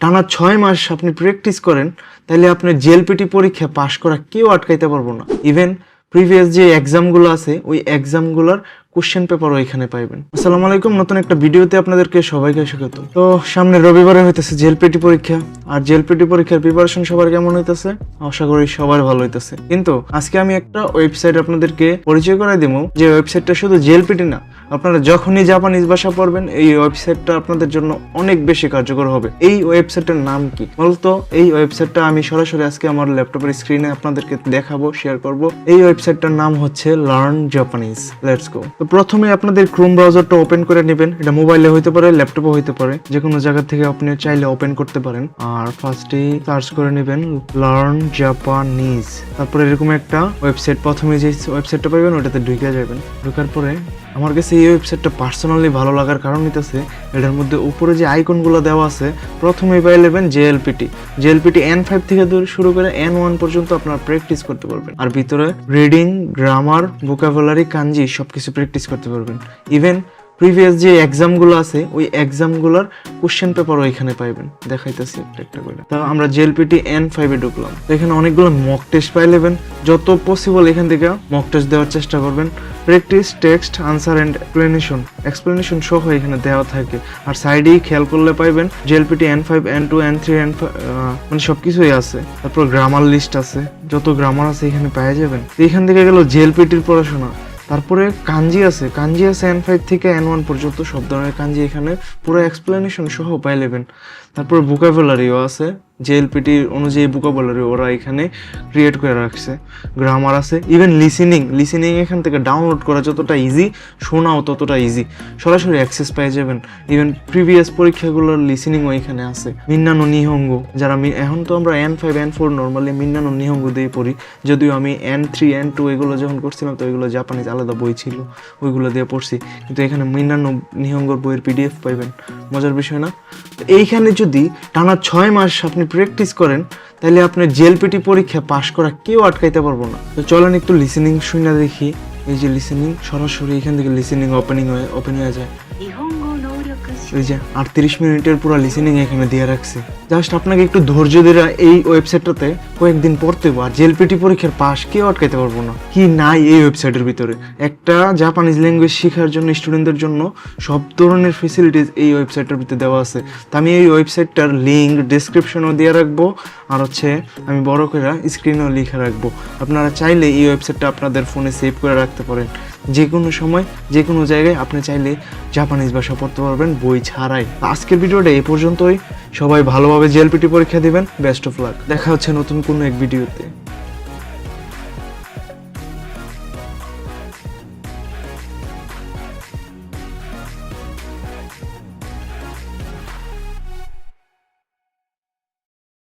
টানা ছয় মাস আপনি প্র্যাকটিস করেন তাহলে আপনার জেএলপিটি পরীক্ষা পাশ করা কেউ আটকাইতে পারব না। ইভেন প্রিভিয়াস যে এক্সামগুলো আছে, ওই এক্সামগুলোর কোশ্চেন পেপারও এখানে পাইবেন। আসসালামু আলাইকুম, নতুন একটা ভিডিওতে আপনাদেরকে সবাইকে স্বাগত। তো সামনে রবিবারে হইতেছে জেলপিটি পরীক্ষা, আর জেলপিটি পরীক্ষার প্রিপারেশন সবার কেমন হইতেছে? আশা করি সবার ভালো হইতেছে। কিন্তু আজকে আমি একটা ওয়েবসাইট আপনাদেরকে পরিচয় করাই দেবো যে ওয়েবসাইটটা শুধু জেলপিটি না আপনারা যখনই জাপানিজ ভাষা পড়বেন, এই ওয়েবসাইটটা আপনাদের জন্য অনেক বেশি কার্যকর হবে। এই ওয়েবসাইটের নাম কি? বলতো, এই ওয়েবসাইটটা আমি সরাসরি আজকে আমার ল্যাপটপের স্ক্রিনে আপনাদেরকে দেখাবো শেয়ার করব। এই ওয়েবসাইটটার নাম হচ্ছে লার্ন জাপানিজ লেটস গো তো প্রথমে আপনাদের ক্রোম ব্রাউজারটা ওপেন করে নেবেন। এটা মোবাইলে হইতে পারে ল্যাপটপে হইতে পারে। যে কোনো জায়গা থেকে আপনি চাইলে ওপেন করতে পারেন। আর ফার্স্টেই সার্চ করে নেবেন লার্ন জাপানিজ তারপরে এরকম একটা ওয়েবসাইট প্রথমে যে ওয়েবসাইটটা পাবেন, ওটাতে ঢুকে যাবেন। ঢোকার পরে আমার কাছে এই ওয়েবসাইটটা পার্সোনালি ভালো লাগার কারণ হইতেছে, এটার মধ্যে উপরে যে আইকনগুলো দেওয়া আছে, প্রথমে পাই নেবেন জেএলপিটি জেএলপিটি এন ফাইভ থেকে শুরু করে এন ওয়ান পর্যন্ত আপনারা প্র্যাকটিস করতে পারবেন। আর ভিতরে রিডিং গ্রামার ভোকাবুলারি কাঞ্জি সবকিছু প্র্যাকটিস করতে পারবেন। ইভেন প্রিভিয়াস যে এক্সামগুলো আছে, ওই এক্সামগুলোর কোশ্চেন পেপারও এখানে পাইবেন। দেখাইতেছি একটা একটা করে। তা আমরা জেএলপিটি এন ফাইভে ঢুকলাম। এখানে অনেকগুলো মক টেস্ট পাই নেবেন যত পসিবল এখান থেকে মক টেস্ট দেওয়ার চেষ্টা করবেন। Practice text answer and explanation explanation সহ এখানে দেওয়া থাকে। আর সাইডেই খেয়াল করলে পাইবেন JLPT N five N two N three N মানে সব কিছুই আছে। তারপর গ্রামার লিস্ট আছে। যত গ্রামার আছে এখানে পাওয়া যাবেন। এখান থেকে গেল জেএলপিটির পড়াশোনা। তারপরে কাঞ্জি আছে। কাঞ্জি আছে এন ফাইভ থেকে এন ওয়ান পর্যন্ত সব ধরনের কাঞ্জি এখানে পুরো এক্সপ্লেনেশন সহ পাই নেবেন তারপর বুকাবুলারিও আছে। জেএলপিটির অনুযায়ী বুকাবুলারি ওরা এখানে ক্রিয়েট করে রাখছে। গ্রামার আছে। ইভেন লিসেনিং লিসেনিং এখান থেকে ডাউনলোড করা যতটা ইজি শোনাও ততটা ইজি সরাসরি অ্যাক্সেস পেয়ে যাবেন। ইভেন প্রিভিয়াস পরীক্ষাগুলোর লিসেনিংও এখানে আছে। মিন্নানো নিহঙ্গ যারা এখন তো আমরা N five N four normally Minna no Nihongo দিয়ে পড়ি। যদিও আমি এন থ্রি এন টু এগুলো যখন করছিলাম, তো এগুলো জাপানিজ আলাদা বই ছিল। ওইগুলো দিয়ে পড়ছি। কিন্তু এখানে মিন্নানো নিহঙ্গর বইয়ের পিডিএফ পাইবেন। মজার বিষয় না? এইখানে যদি যদি টানা ছয় মাস আপনি প্র্যাকটিস করেন, তাহলে আপনার জিএলপিটি পরীক্ষা পাশ করা কেউ আটকাইতে পারব না। তো চলেন একটু লিসেনিং শুনে দেখি। এই যে লিসেনিং সরাসরি এখান থেকে লিসেনিং ওপেনিং হয়ে ওপেন হয়ে যায়। ওই যে আটত্রিশ মিনিটের পুরো লিসেনিং এখানে দিয়ে রাখছে। জাস্ট আপনাকে একটু ধৈর্য ধরে এই ওয়েবসাইটটাতে কয়েকদিন পড়তে আর জেলপিটি পরীক্ষার পাশ কেউ আটকাইতে পারব না। কি নাই এই ওয়েবসাইটের ভিতরে? একটা জাপানিজ ল্যাঙ্গুয়েজ শেখার জন্য স্টুডেন্টদের জন্য সব ধরনের ফেসিলিটিস এই ওয়েবসাইটের ভিতরে দেওয়া আছে। তো আমি এই ওয়েবসাইটটার লিঙ্ক ডিসক্রিপশনও দিয়ে রাখব, আর হচ্ছে আমি বড় করে স্ক্রিনেও লিখে রাখব। আপনারা চাইলে এই ওয়েবসাইটটা আপনাদের ফোনে সেভ করে রাখতে পারেন। যে কোনো সময় যে কোনো জায়গায় আপনি চাইলে জাপানিজ ভাষা পড়তে পারবেন বই ছাড়াই। আজকের ভিডিওটা এই পর্যন্তই। সবাই ভালোভাবে জেএলপিটি পরীক্ষা দিবেন। বেস্ট অফ লাক দেখা হচ্ছে নতুন কোনো এক ভিডিওতে।